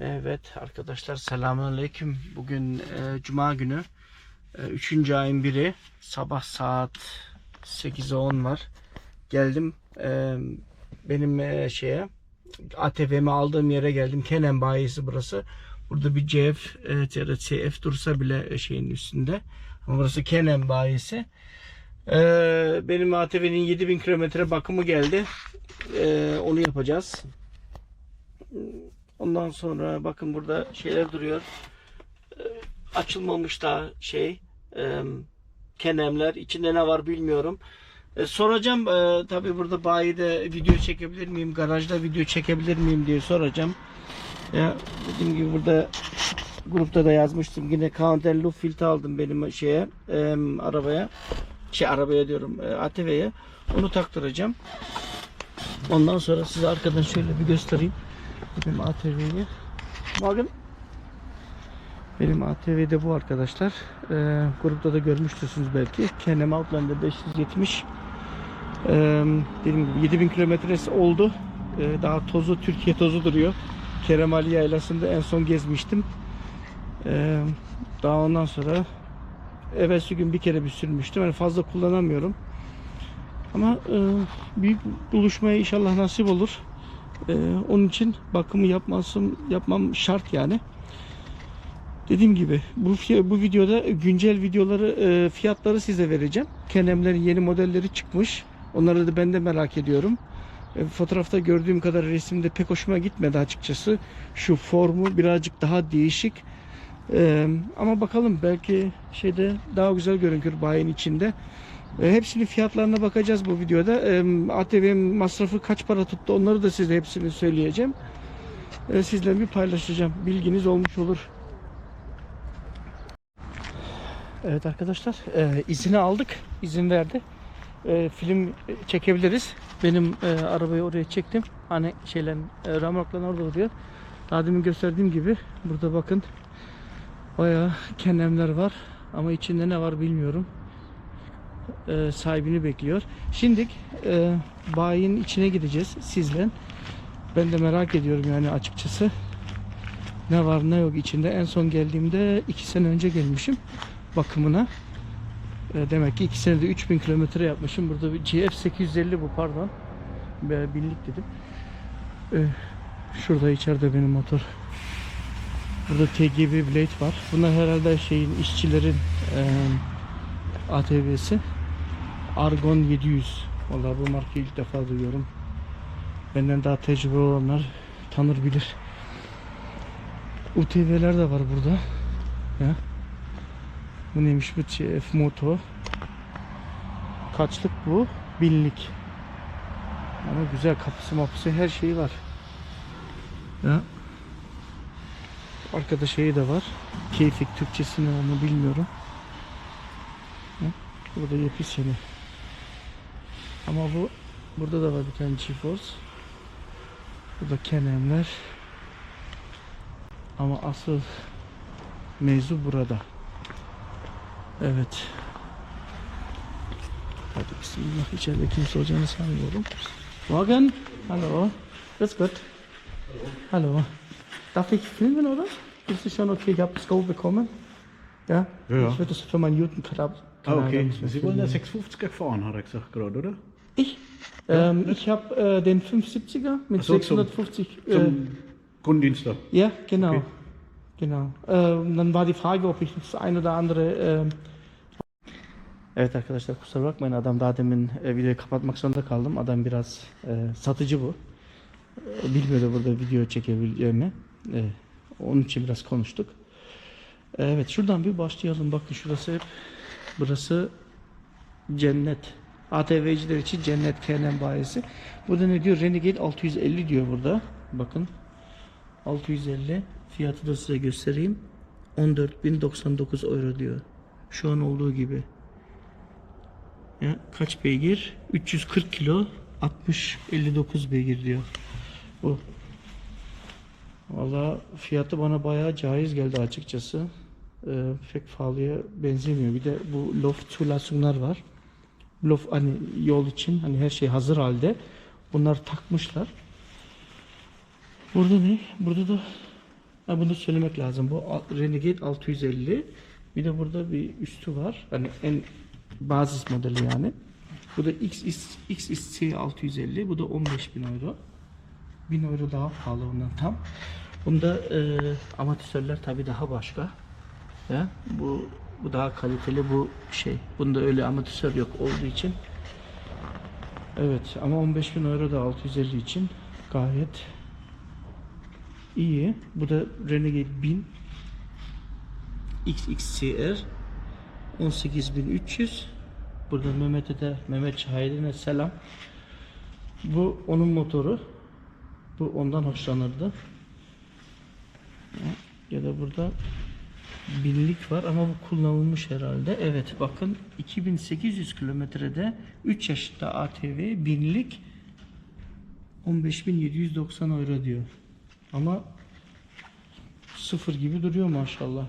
Evet arkadaşlar selamünaleyküm. Bugün e, Cuma günü. E, üçüncü ayın biri. Sabah saat 8'e 10 var. Geldim. e, benim e, şeye ATV'mi aldığım yere geldim. Kenem bayisi burası. Burada bir CF e, ya da CF dursa bile e, şeyin üstünde. Ama burası Kenem bayisi. E, benim ATV'nin 7000 kilometre bakımı geldi. E, onu yapacağız. Ondan sonra bakın burada şeyler duruyor. Ee, Açılmamış daha şey. e, Kenemler. İçinde ne var bilmiyorum. E, soracağım e, tabi burada bayide video çekebilir miyim? Garajda video çekebilir miyim diye soracağım. Ya dediğim gibi burada grupta da yazmıştım. Yine counter loop filtre aldım benim şeye e, arabaya. Şey arabaya diyorum e, ATV'ye. Onu taktıracağım. Ondan sonra size arkadan şöyle bir göstereyim. Benim ATV'yi. Bakın. Benim ATV'de bu arkadaşlar. Ee, grupta da görmüştürsünüz belki. Kenem Outlander 570. Ee, dediğim gibi 7000 kilometresi oldu. Ee, daha tozu, Türkiye tozu duruyor. Kerem Ali Yaylası'nda en son gezmiştim. Ee, daha ondan sonra evvelsi gün bir kere bir sürmüştüm. Yani fazla kullanamıyorum. Ama e, büyük buluşmaya inşallah nasip olur. Ee, onun için bakımı yapmasım yapmam şart yani. Dediğim gibi bu bu videoda güncel videoları e, fiyatları size vereceğim. Kenemlerin yeni modelleri çıkmış. Onları da ben de merak ediyorum. E, fotoğrafta gördüğüm kadar resimde pek hoşuma gitmedi açıkçası. Şu formu birazcık daha değişik. E, ama bakalım belki şeyde daha güzel görünür bayin içinde. E, Hepsinin fiyatlarına bakacağız bu videoda. E, ATV masrafı kaç para tuttu onları da size hepsini söyleyeceğim. E, Sizle bir paylaşacağım. Bilginiz olmuş olur. Evet arkadaşlar izini aldık. İzin verdi. Film çekebiliriz. Benim arabayı oraya çektim. Hani şeyler ramorklar orada duruyor. Daha demin gösterdiğim gibi burada bakın bayağı kenemler var. Ama içinde ne var bilmiyorum e, sahibini bekliyor. Şimdi e, bayinin içine gideceğiz sizle. Ben de merak ediyorum yani açıkçası. Ne var ne yok içinde. En son geldiğimde 2 sene önce gelmişim bakımına. E, demek ki 2 senede 3000 kilometre yapmışım. Burada bir GF 850 bu pardon. Be- Binlik dedim. E, şurada içeride benim motor. Burada TGB Blade var. Bunlar herhalde şeyin işçilerin e, ATV'si. Argon 700. Vallahi bu markayı ilk defa duyuyorum. Benden daha tecrübe olanlar tanır bilir. UTV'ler de var burada. Ya. Bu neymiş bu CF Moto. Kaçlık bu? Binlik. Ama güzel kapısı mapısı her şeyi var. Ya. Arkada şeyi de var. Keyfik Türkçesi ne onu bilmiyorum. Burada yapış seni. Ama bu burada da var bir tane GeForce. Burada kenemler. Ama asıl mevzu burada. Evet. Hadi bismillah. İçeride kimse olacağını sanmıyorum. Morgen. Hallo. Grüß Gott. Hallo. Darf ich filmen, oder? Ist es schon okay? Ich habe das Go bekommen. Ja? Ja, ja. Ich würde das für meinen YouTube-Kanal Ah, okay. Sie wollen der 650er fahren, hat er gesagt gerade, oder? Ich? Ähm, ich habe äh, den 570er mit so, zum- 650. Äh, Zum Kundendienst da. ja, genau. Okay. Genau. Ähm, dann war die Frage, ob ich das ein oder andere. ähm, Evet arkadaşlar kusura bakmayın adam daha demin e, videoyu kapatmak zorunda kaldım. Adam biraz e, satıcı bu. E, bilmiyordu burada video çekebileceğimi. E, onun için biraz konuştuk. E, evet şuradan bir başlayalım. Bakın şurası hep burası cennet. ATV'ciler için cennet KNM bayisi. Burada ne diyor? Renegade 650 diyor burada. Bakın. 650. Fiyatı da size göstereyim. 14.099 euro diyor. Şu an olduğu gibi. Ya, kaç beygir? 340 kilo 60 59 beygir diyor. Bu. Valla fiyatı bana bayağı caiz geldi açıkçası. Ee, pek pahalıya benzemiyor. Bir de bu loft zulassunglar var. Loft hani yol için hani her şey hazır halde. Bunlar takmışlar. Burada ne? Burada da Ha, bunu söylemek lazım. Bu Renegade 650. Bir de burada bir üstü var. Hani en bazis modeli yani. Bu da XS, XSC 650. Bu da 15 bin euro. 1000 euro daha pahalı ondan tam. Bunda e, amatörler tabii daha başka. Ya, bu bu daha kaliteli bu şey. Bunda öyle amatör yok olduğu için. Evet ama 15 bin euro da 650 için gayet iyi. Bu da Renegade 1000 XXCR 18300 Burada Mehmet'e de Mehmet Şahidi'ne selam. Bu onun motoru. Bu ondan hoşlanırdı. Ya da burada binlik var ama bu kullanılmış herhalde. Evet bakın 2800 kilometrede 3 yaşında ATV binlik 15.790 euro diyor. Ama sıfır gibi duruyor maşallah.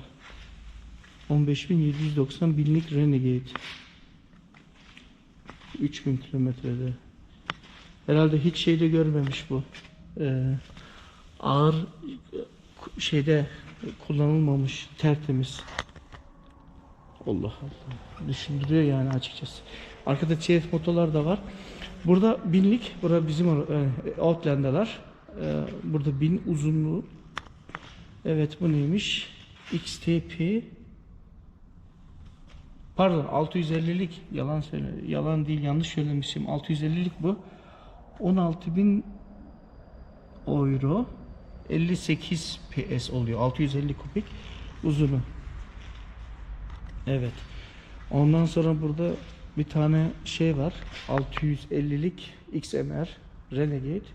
15.790 binlik Renegade. 3000 kilometrede. Herhalde hiç şeyde görmemiş bu. Ee, ağır şeyde kullanılmamış tertemiz. Allah Allah. Düşündürüyor yani açıkçası. Arkada CF motorlar da var. Burada binlik. Burada bizim e, Outland'dalar. E, burada bin uzunluğu. Evet bu neymiş? XTP Pardon 650'lik yalan söyle yalan değil yanlış söylemişim 650'lik bu 16.000 euro 58 PS oluyor 650 kubik uzunu evet ondan sonra burada bir tane şey var 650'lik XMR Renegade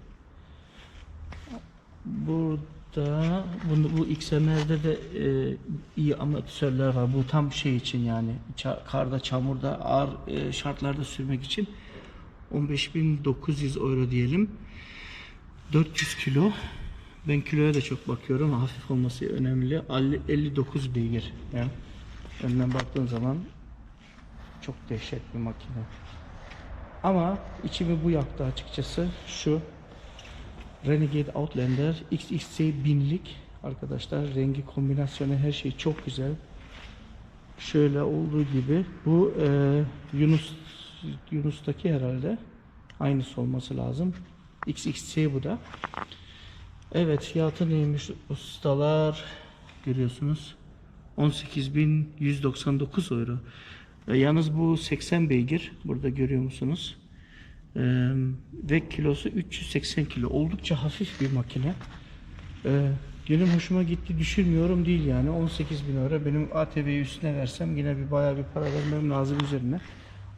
burada bunu, bu XMR'de de e, iyi amatörler var. Bu tam şey için yani karda, çamurda, ağır e, şartlarda sürmek için 15.900 euro diyelim. 400 kilo. Ben kiloya da çok bakıyorum. Hafif olması önemli. 50 59 beygir. Yani önden baktığın zaman çok dehşet bir makine. Ama içimi bu yaktı açıkçası. Şu Renegade Outlander XXC binlik arkadaşlar rengi kombinasyonu her şey çok güzel şöyle olduğu gibi bu e, Yunus Yunus'taki herhalde aynısı olması lazım XXC bu da evet fiyatı neymiş ustalar? Görüyorsunuz. 18.199 euro. E, yalnız bu 80 beygir burada görüyor musunuz? Ee, ve kilosu 380 kilo. Oldukça hafif bir makine. Ee, benim hoşuma gitti düşünmüyorum değil yani. 18 bin euro. Benim ATV'yi üstüne versem yine bir bayağı bir para vermem lazım üzerine.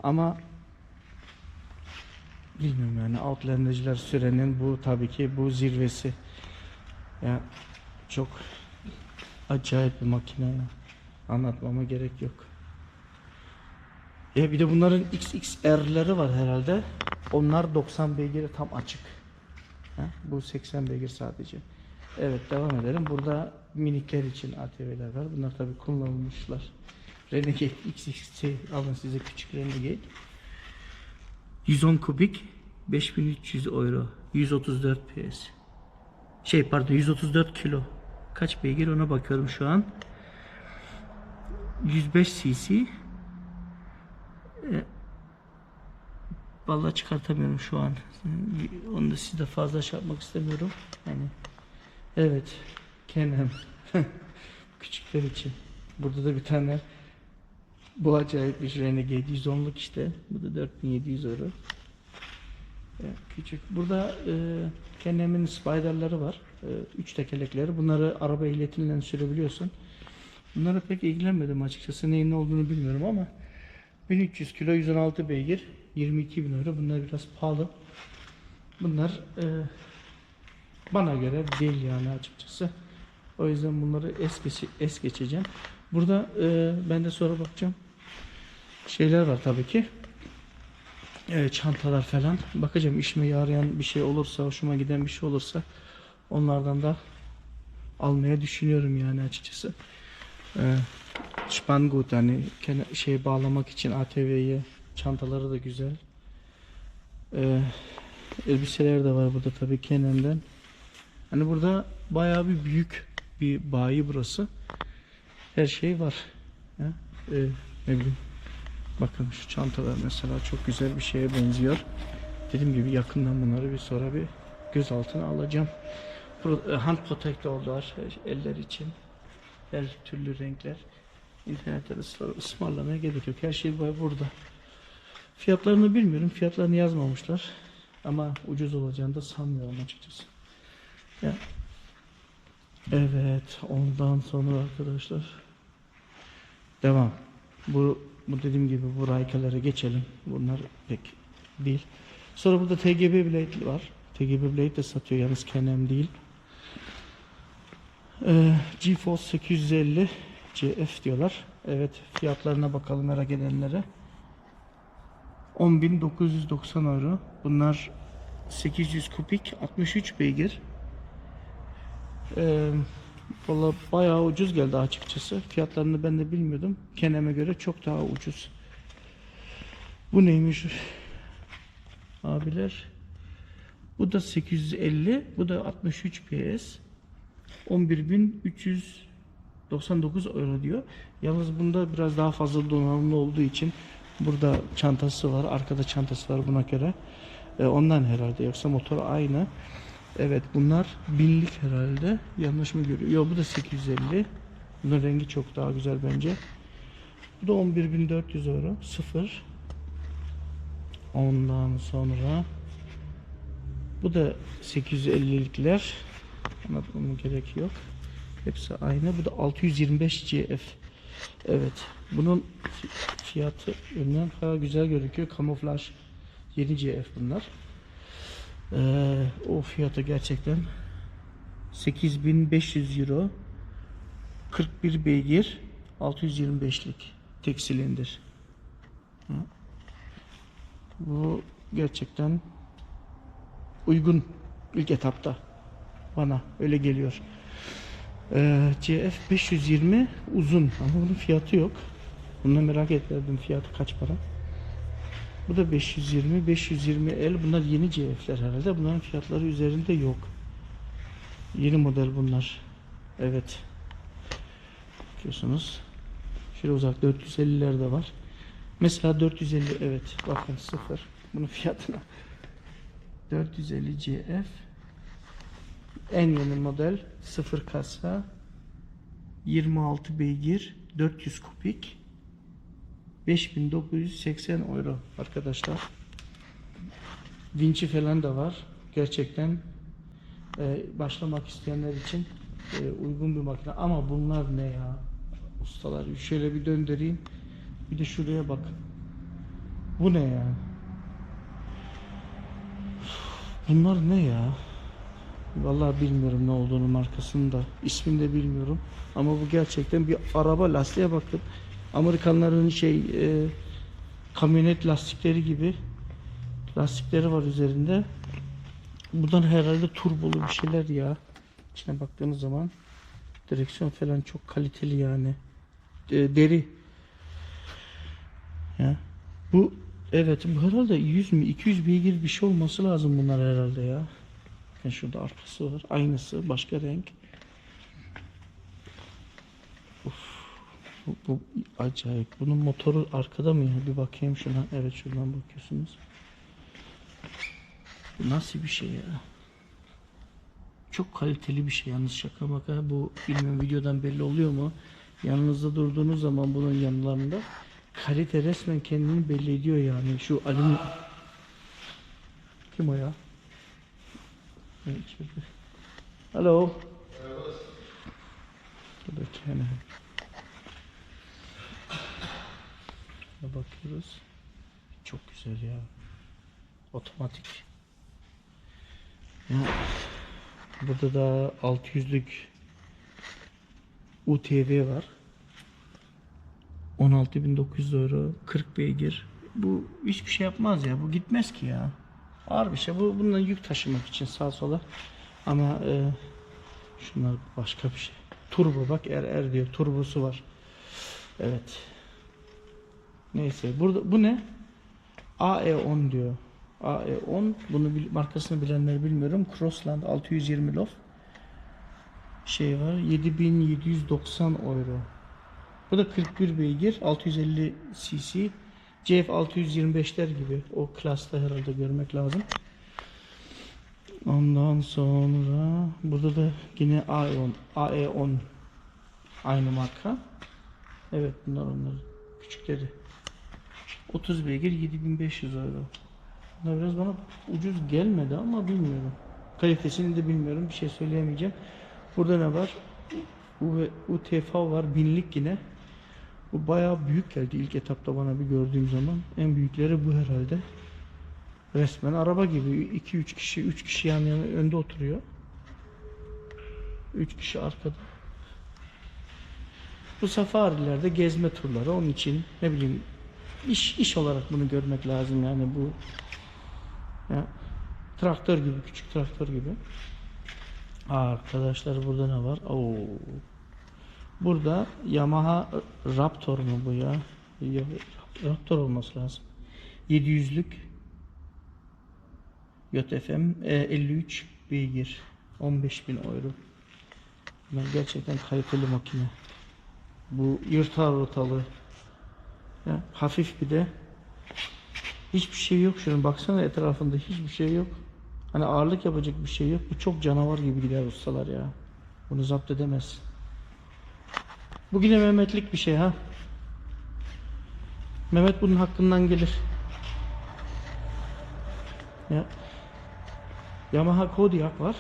Ama bilmiyorum yani Outlander'cılar sürenin bu tabii ki bu zirvesi ya çok acayip bir makine ya. anlatmama gerek yok ya bir de bunların XXR'ları var herhalde. Onlar 90 beygir tam açık. Ha? Bu 80 beygir sadece. Evet devam edelim. Burada minikler için ATV'ler var. Bunlar tabi kullanılmışlar. Renegade XXC alın size küçük Renegade. 110 kubik 5300 euro. 134 PS. Şey pardon 134 kilo. Kaç beygir ona bakıyorum şu an. 105 cc Vallahi çıkartamıyorum şu an. Onu da sizde fazla şey yapmak istemiyorum. Yani evet. Kenem. Küçükler için. Burada da bir tane bu acayip bir Renegade 110'luk işte. Bu da 4700 euro. Küçük. Burada e, Kenem'in Spider'ları var. E, üç tekerlekleri. Bunları araba ehliyetinden sürebiliyorsun. Bunlara pek ilgilenmedim açıkçası. Neyin ne olduğunu bilmiyorum ama 1300 kilo 116 beygir 22 bin euro bunlar biraz pahalı bunlar e, bana göre değil yani açıkçası o yüzden bunları es, geçe, es geçeceğim burada e, ben de sonra bakacağım şeyler var tabii ki e, çantalar falan bakacağım işime yarayan bir şey olursa hoşuma giden bir şey olursa onlardan da almaya düşünüyorum yani açıkçası e, Spangut hani şey bağlamak için ATV'ye çantaları da güzel. Ee, elbiseler de var burada tabii Kenen'den. Hani burada bayağı bir büyük bir bayi burası. Her şey var. Ya, e, ne bileyim. Bakın şu çantalar mesela çok güzel bir şeye benziyor. Dediğim gibi yakından bunları bir sonra bir göz altına alacağım. E, Hand protector var eller için. Her türlü renkler. İnternette ısmarlamaya gerek yok. Her şey burada. Fiyatlarını bilmiyorum. Fiyatlarını yazmamışlar. Ama ucuz olacağını da sanmıyorum açıkçası. Ya. Evet. Ondan sonra arkadaşlar. Devam. Bu, bu dediğim gibi bu raykalara geçelim. Bunlar pek değil. Sonra burada TGB Blade var. TGB Blade de satıyor yalnız Canon değil. Ee, GeForce 850 CF diyorlar. Evet fiyatlarına bakalım merak edenlere. 10.990 euro. Bunlar 800 kubik 63 beygir. Ee, Valla bayağı ucuz geldi açıkçası. Fiyatlarını ben de bilmiyordum. Keneme göre çok daha ucuz. Bu neymiş? Abiler. Bu da 850. Bu da 63 PS. 11.399 euro diyor. Yalnız bunda biraz daha fazla donanımlı olduğu için burada çantası var. Arkada çantası var buna göre. Ee, ondan herhalde. Yoksa motor aynı. Evet bunlar binlik herhalde. Yanlış mı görüyor? Yok bu da 850. Bunun rengi çok daha güzel bence. Bu da 11.400 euro. Sıfır. Ondan sonra bu da 850'likler. Anlatmama gerek yok. Hepsi aynı. Bu da 625 GF. Evet. Bunun fiyatı önden bayağı güzel gözüküyor. Kamuflaj yeni GF bunlar. Ee, o fiyatı gerçekten 8500 euro 41 beygir 625'lik tek silindir. Bu gerçekten uygun ilk etapta bana öyle geliyor. Ee, CF 520 uzun ama bunun fiyatı yok. Bunu merak ettim fiyatı kaç para? Bu da 520, 520 L. Bunlar yeni CF'ler herhalde. Bunların fiyatları üzerinde yok. Yeni model bunlar. Evet. Bakıyorsunuz. Şöyle uzak 450'ler de var. Mesela 450 evet bakın sıfır. Bunun fiyatına 450 CF en yeni model sıfır kasa 26 beygir 400 kubik 5980 euro arkadaşlar. Vinci falan da var. Gerçekten e, başlamak isteyenler için e, uygun bir makine. Ama bunlar ne ya? Ustalar şöyle bir döndüreyim. Bir de şuraya bak. Bu ne ya? Bunlar ne ya? Vallahi bilmiyorum ne olduğunu markasını da ismini de bilmiyorum. Ama bu gerçekten bir araba lastiğe bakın. Amerikanların şey e, kamyonet lastikleri gibi lastikleri var üzerinde. Buradan herhalde turbolu bir şeyler ya. İçine baktığınız zaman direksiyon falan çok kaliteli yani. E, deri. Ya. Bu evet bu herhalde 100 mü 200 beygir bir şey olması lazım bunlar herhalde ya. Yani şurada arkası var. Aynısı başka renk. Bu, bu acayip. Bunun motoru arkada mı ya? Bir bakayım şuna. Evet şuradan bakıyorsunuz. Bu nasıl bir şey ya? Çok kaliteli bir şey yalnız şaka maka. Bu bilmiyorum videodan belli oluyor mu? Yanınızda durduğunuz zaman bunun yanlarında kalite resmen kendini belli ediyor yani. Şu alüminyum... Kim o ya? Evet, içeride. Hello. Bu Şuna bakıyoruz. Çok güzel ya. Otomatik. Ya, burada da 600'lük UTV var. 16.900 euro. 40 beygir. Bu hiçbir şey yapmaz ya. Bu gitmez ki ya. Ağır bir şey. Bu bundan yük taşımak için sağa sola. Ama e, şunlar başka bir şey. Turbo bak er er diyor. Turbosu var. Evet. Neyse burada bu ne? AE10 diyor. AE10 bunu bil- markasını bilenler bilmiyorum. Crossland 620 lof. şey var. 7790 euro. Bu da 41 beygir, 650 cc. CF 625'ler gibi o klasta herhalde görmek lazım. Ondan sonra burada da yine AE10, AE10 aynı marka. Evet bunlar onlar küçükleri. 30 beygir 7500 euro. Bunlar biraz bana ucuz gelmedi ama bilmiyorum. Kalitesini de bilmiyorum. Bir şey söyleyemeyeceğim. Burada ne var? U- UTV var. Binlik yine. Bu bayağı büyük geldi ilk etapta bana bir gördüğüm zaman. En büyükleri bu herhalde. Resmen araba gibi 2-3 kişi, 3 kişi yan yana önde oturuyor. 3 kişi arkada. Bu safarilerde gezme turları onun için ne bileyim iş iş olarak bunu görmek lazım yani bu ya, traktör gibi küçük traktör gibi. Aa, arkadaşlar burada ne var? Oo. Burada Yamaha Raptor mu bu ya? Raptor olması lazım. 700'lük YFM e, 53 beygir 15.000 euro. Ben gerçekten kaliteli makine. Bu yırtar rotalı. Ya, hafif bir de. Hiçbir şey yok şunun baksana etrafında hiçbir şey yok. Hani ağırlık yapacak bir şey yok. Bu çok canavar gibi gider ustalar ya. Bunu zapt edemez. Bu yine Mehmetlik bir şey ha. Mehmet bunun hakkından gelir. Ya. Yamaha Kodiaq var.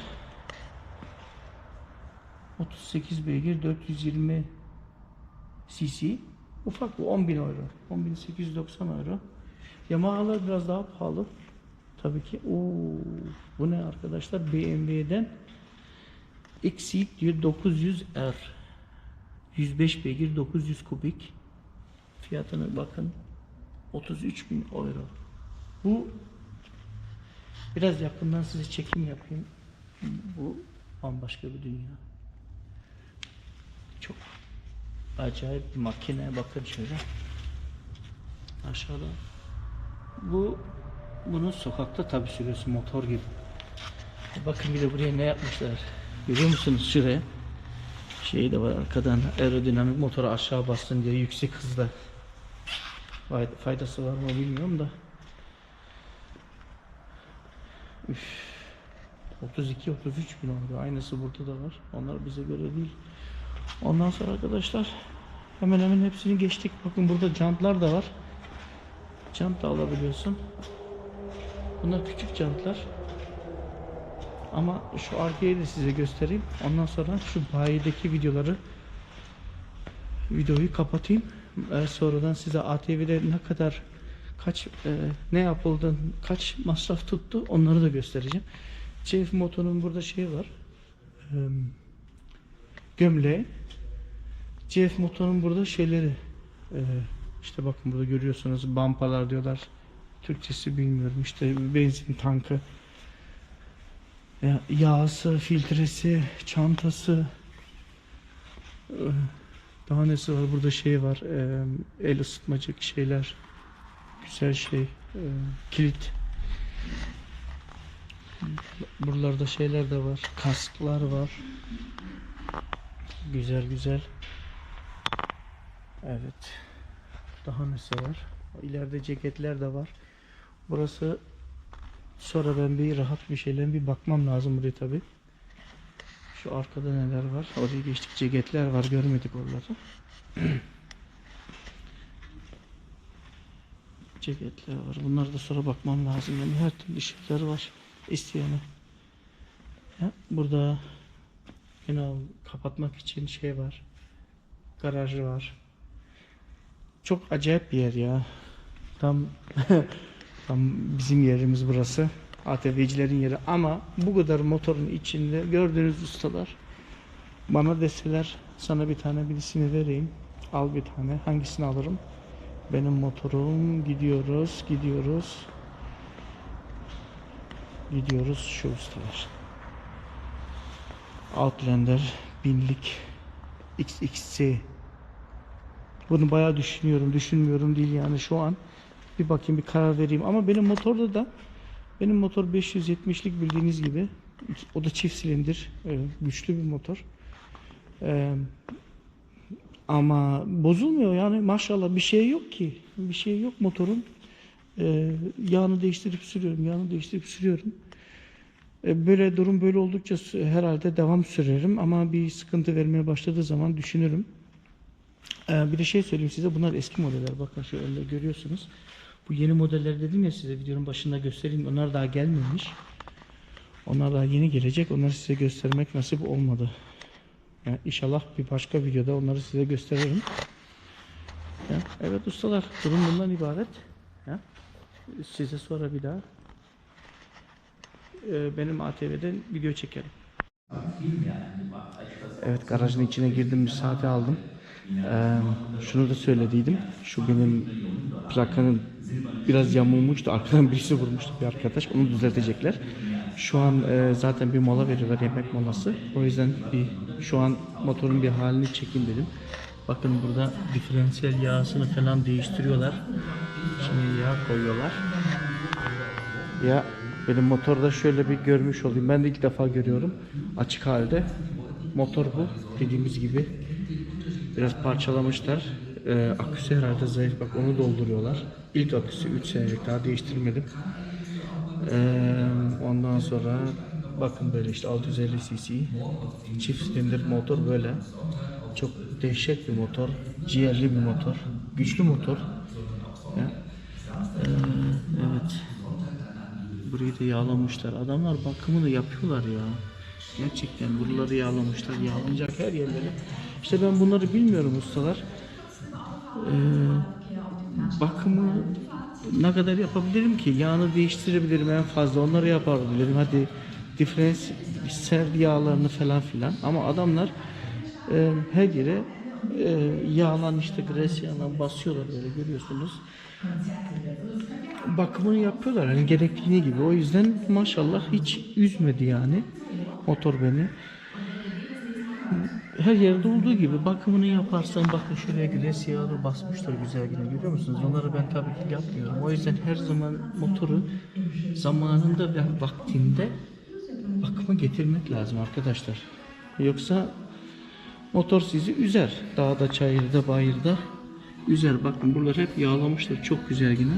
38 beygir 420 cc. Ufak bu 10.000 euro. 10.890 euro. Yamaha'lar biraz daha pahalı. Tabii ki. Oo, bu ne arkadaşlar? BMW'den diyor 900R. 105 beygir 900 kubik. Fiyatına bakın. 33.000 euro. Bu biraz yakından size çekim yapayım. Bu bambaşka bir dünya. Çok acayip bir makine. Bakın şöyle. Aşağıda. Bu bunu sokakta tabi sürüyorsun motor gibi. Bakın bir de buraya ne yapmışlar. Görüyor musunuz şuraya? Şey de var arkadan aerodinamik motoru aşağı bassın diye yüksek hızla. Fay- Faydası var mı bilmiyorum da. Üf. 32 33 bin oldu. Aynısı burada da var. Onlar bize göre değil. Ondan sonra arkadaşlar hemen hemen hepsini geçtik. Bakın burada jantlar da var. Jant da alabiliyorsun. Bunlar küçük jantlar. Ama şu arkayı da size göstereyim. Ondan sonra şu bayideki videoları videoyu kapatayım. Ee, sonradan size ATV'de ne kadar kaç e, ne yapıldı, kaç masraf tuttu onları da göstereceğim. CF motorun burada şey var. Ee, gömleği. CF motorun burada şeyleri e, işte bakın burada görüyorsunuz bampalar diyorlar. Türkçesi bilmiyorum. İşte benzin tankı. Ya, yağsı, filtresi, çantası. Ee, Daha nesi var? Burada şey var. e, el ısıtmacık şeyler. Güzel şey. e, kilit. Buralarda şeyler de var. Kasklar var. Güzel güzel. Evet. Daha nesi var? İleride ceketler de var. Burası sonra ben bir rahat bir şeylerin bir bakmam lazım buraya tabi. Şu arkada neler var? Oraya geçtik ceketler var görmedik oraları. ceketler var. Bunları da sonra bakmam lazım. Yani her türlü şeyler var. İsteyene. Ya, burada yine kapatmak için şey var. Garajı var. Çok acayip bir yer ya. Tam tam bizim yerimiz burası. ATV'cilerin yeri ama bu kadar motorun içinde gördüğünüz ustalar bana deseler sana bir tane birisini vereyim. Al bir tane. Hangisini alırım? Benim motorum gidiyoruz, gidiyoruz. Gidiyoruz şu ustalar. Outlander binlik XXC bunu bayağı düşünüyorum, düşünmüyorum değil yani şu an. Bir bakayım bir karar vereyim ama benim motorda da benim motor 570'lik bildiğiniz gibi o da çift silindir güçlü bir motor. Ee, ama bozulmuyor yani maşallah bir şey yok ki. Bir şey yok motorun. Ee, yağını değiştirip sürüyorum. Yağını değiştirip sürüyorum. Ee, böyle durum böyle oldukça herhalde devam sürerim ama bir sıkıntı vermeye başladığı zaman düşünürüm. Ee, bir de şey söyleyeyim size bunlar eski modeller. Bakın şöyle görüyorsunuz. Bu yeni modeller dedim ya size videonun başında göstereyim. Onlar daha gelmemiş. Onlar daha yeni gelecek. Onları size göstermek nasip olmadı. Yani inşallah bir başka videoda onları size gösteririm. Ya, evet ustalar durum bundan ibaret. Ya, size sonra bir daha e, benim ATV'den video çekelim. Evet garajın içine girdim bir saate aldım. Ee, şunu da söylediydim. Şu benim plakanın biraz yamulmuştu. Arkadan birisi vurmuştu bir arkadaş. Onu düzeltecekler. Şu an e, zaten bir mola veriyorlar yemek molası. O yüzden bir şu an motorun bir halini çekin dedim. Bakın burada diferansiyel yağsını falan değiştiriyorlar. Şimdi yağ koyuyorlar. Ya benim motorda şöyle bir görmüş olayım. Ben de ilk defa görüyorum. Açık halde. Motor bu. Dediğimiz gibi biraz parçalamışlar. Ee, aküsü herhalde zayıf. Bak onu dolduruyorlar. İlk aküsü 3 senelik daha değiştirmedim. Ee, ondan sonra bakın böyle işte 650 cc çift silindir motor böyle. Çok dehşet bir motor. Ciğerli bir motor. Güçlü motor. Ya. Ee, evet. Burayı da yağlamışlar. Adamlar bakımını yapıyorlar ya. Gerçekten buraları yağlamışlar. Yağlanacak her yerleri. İşte ben bunları bilmiyorum ustalar. Ee, bakımı ne kadar yapabilirim ki? Yağını değiştirebilirim en fazla. Onları yapabilirim. Hadi diferansiyel yağlarını falan filan. Ama adamlar e, her yere e, yağlan işte gres yağlan basıyorlar böyle görüyorsunuz bakımını yapıyorlar hani gerektiğini gibi. O yüzden maşallah hiç üzmedi yani motor beni. Her yerde olduğu gibi bakımını yaparsan bakın şuraya güneş yağı basmışlar güzel yine görüyor musunuz? Onları ben tabii ki yapmıyorum. O yüzden her zaman motoru zamanında ve vaktinde bakıma getirmek lazım arkadaşlar. Yoksa motor sizi üzer. Dağda, çayırda, bayırda üzer. Bakın buralar hep yağlamışlar. Çok güzel yine.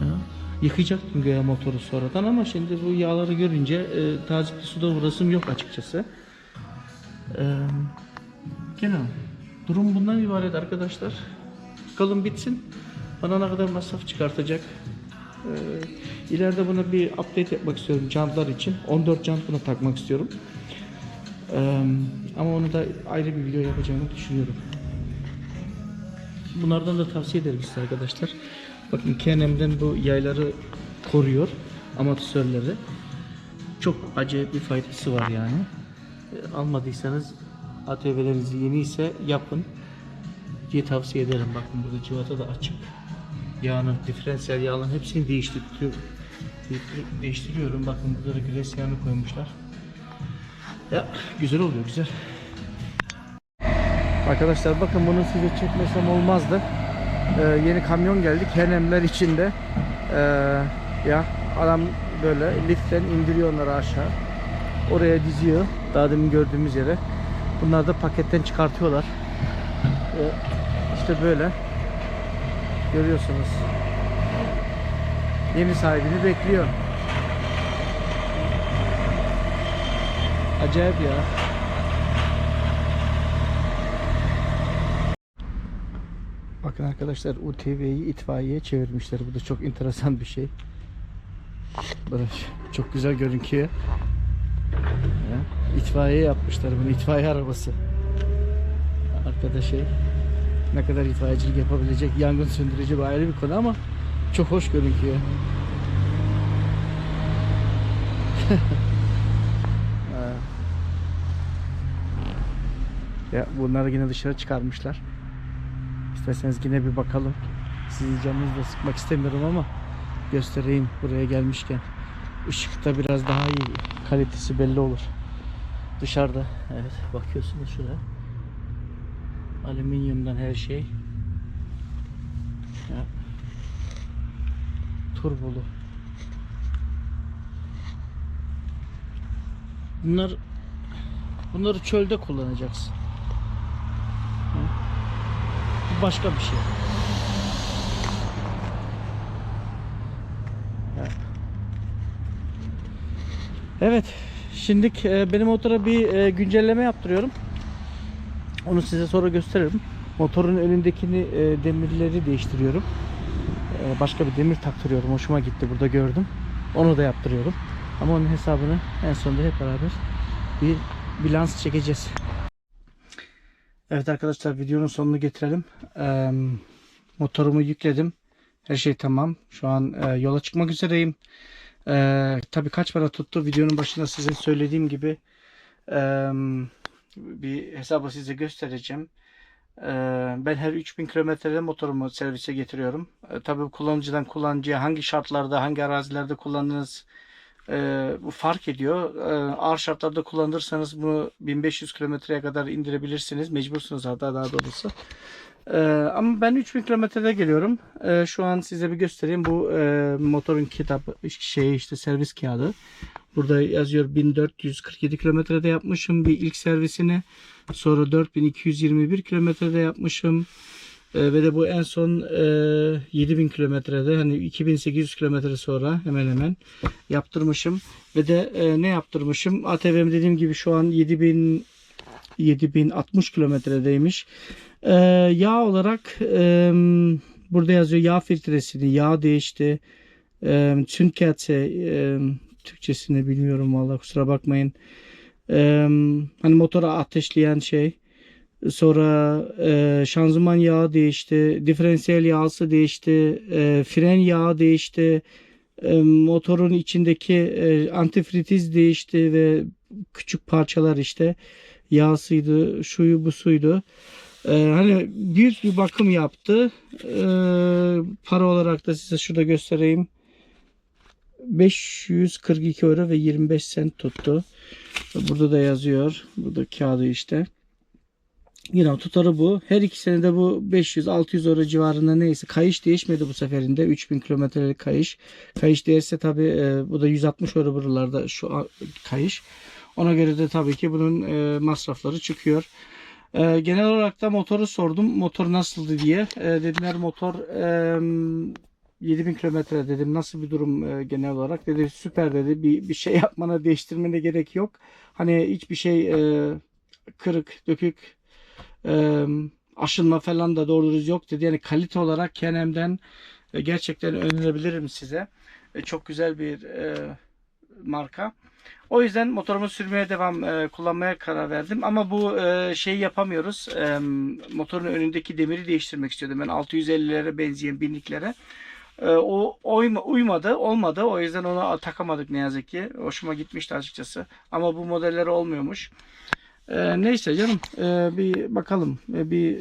Ya, Yıkacaktım göğe motoru sonradan ama şimdi bu yağları görünce e, tazikli suda uğrasım yok açıkçası. E, gene durum bundan ibaret arkadaşlar. Bakalım bitsin. Bana ne kadar masraf çıkartacak. E, ileride buna bir update yapmak istiyorum jantlar için. 14 jant buna takmak istiyorum. E, ama onu da ayrı bir video yapacağımı düşünüyorum. Bunlardan da tavsiye ederim size arkadaşlar. Bakın KNM'den bu yayları koruyor amatörleri. Çok acayip bir faydası var yani. Almadıysanız ATV'leriniz yeni ise yapın diye tavsiye ederim. Bakın burada civata da açık. Yağını, diferansiyel yağların hepsini değiştiriyorum. Değiştiriyorum. Bakın burada da güneş yağını koymuşlar. Ya güzel oluyor güzel. Arkadaşlar bakın bunu size çekmesem olmazdı. Ee, yeni kamyon geldi. Kenemler içinde. Ee, ya adam böyle liften indiriyor onları aşağı. Oraya diziyor. Daha demin gördüğümüz yere. Bunlar da paketten çıkartıyorlar. Ee, işte böyle. Görüyorsunuz. Yeni sahibini bekliyor. Acayip ya. Bakın arkadaşlar UTV'yi itfaiyeye çevirmişler. Bu da çok enteresan bir şey. Böyle çok güzel görünüyor. İtfaiye yapmışlar bunu. itfaiye arabası. Arkada şey ne kadar itfaiyecilik yapabilecek yangın söndürücü bu ayrı bir konu ama çok hoş görünüyor. Ya bunları yine dışarı çıkarmışlar. İsterseniz yine bir bakalım. Sizi canınızla sıkmak istemiyorum ama göstereyim buraya gelmişken. Işıkta biraz daha iyi kalitesi belli olur. Dışarıda evet bakıyorsunuz şuraya. Alüminyumdan her şey. Ya. Turbolu. Bunlar Bunları çölde kullanacaksın. Bu başka bir şey. Evet. Şimdi benim motora bir e, güncelleme yaptırıyorum. Onu size sonra gösteririm. Motorun önündekini e, demirleri değiştiriyorum. E, başka bir demir taktırıyorum. Hoşuma gitti. Burada gördüm. Onu da yaptırıyorum. Ama onun hesabını en sonunda hep beraber bir bilans çekeceğiz. Evet arkadaşlar videonun sonunu getirelim. Motorumu yükledim. Her şey tamam. Şu an e, yola çıkmak üzereyim. Eee tabii kaç para tuttu? Videonun başında size söylediğim gibi eee, bir hesabı size göstereceğim. Ben her 3000 kilometrede motorumu servise getiriyorum. E, tabii kullanıcıdan kullanıcıya hangi şartlarda, hangi arazilerde kullandığınız e, bu fark ediyor. E, ağır şartlarda kullanırsanız bunu 1500 kilometreye kadar indirebilirsiniz. Mecbursunuz hatta daha doğrusu. E, ama ben 3000 kilometrede geliyorum. E, şu an size bir göstereyim. Bu e, motorun kitabı şey işte servis kağıdı. Burada yazıyor 1447 kilometrede yapmışım bir ilk servisini. Sonra 4221 kilometrede yapmışım. E, ve de bu en son e, 7000 kilometrede hani 2800 kilometre sonra hemen hemen yaptırmışım. Ve de e, ne yaptırmışım? ATV'm dediğim gibi şu an 7000 7060 kilometredeymiş. E, yağ olarak e, burada yazıyor yağ filtresini, yağ değişti. E, Zündkerze e, Türkçesini bilmiyorum vallahi kusura bakmayın. E, hani motora ateşleyen şey. Sonra e, şanzıman yağı değişti, diferansiyel yağısı değişti, e, fren yağı değişti, e, motorun içindeki e, antifriz değişti ve küçük parçalar işte yağsıydı, şuyu bu suydu. E, hani büyük bir bakım yaptı. E, para olarak da size şurada göstereyim. 542 euro ve 25 sent tuttu. Burada da yazıyor. Burada kağıdı işte. Yine tutarı bu. Her ikisine de bu 500-600 euro civarında neyse. Kayış değişmedi bu seferinde. 3000 kilometrelik kayış. Kayış değerse tabi bu da 160 euro buralarda şu kayış. Ona göre de tabii ki bunun e, masrafları çıkıyor. E, genel olarak da motoru sordum. Motor nasıldı diye. E, dediler motor e, 7000 kilometre dedim. Nasıl bir durum e, genel olarak? Dedi süper dedi. Bir, bir şey yapmana değiştirmene gerek yok. Hani hiçbir şey e, kırık, dökük, e, aşınma falan da doğru düz yok dedi. Yani kalite olarak Kenem'den e, gerçekten önerebilirim size. E, çok güzel bir e, marka. O yüzden motorumu sürmeye devam e, kullanmaya karar verdim. Ama bu e, şeyi yapamıyoruz. E, motorun önündeki demiri değiştirmek istiyordum. Ben 650'lere benzeyen binliklere. E, o uyma, uymadı, olmadı. O yüzden onu takamadık ne yazık ki. Hoşuma gitmişti açıkçası. Ama bu modelleri olmuyormuş. E, neyse canım e, bir bakalım. E, bir e,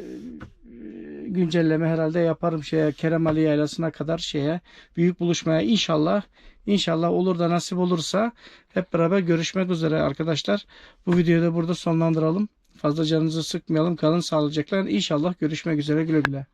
güncelleme herhalde yaparım şeye Kerem Ali Yaylası'na kadar şeye büyük buluşmaya inşallah inşallah olur da nasip olursa hep beraber görüşmek üzere arkadaşlar. Bu videoyu da burada sonlandıralım. Fazla canınızı sıkmayalım. Kalın sağlıcakla. İnşallah görüşmek üzere güle güle.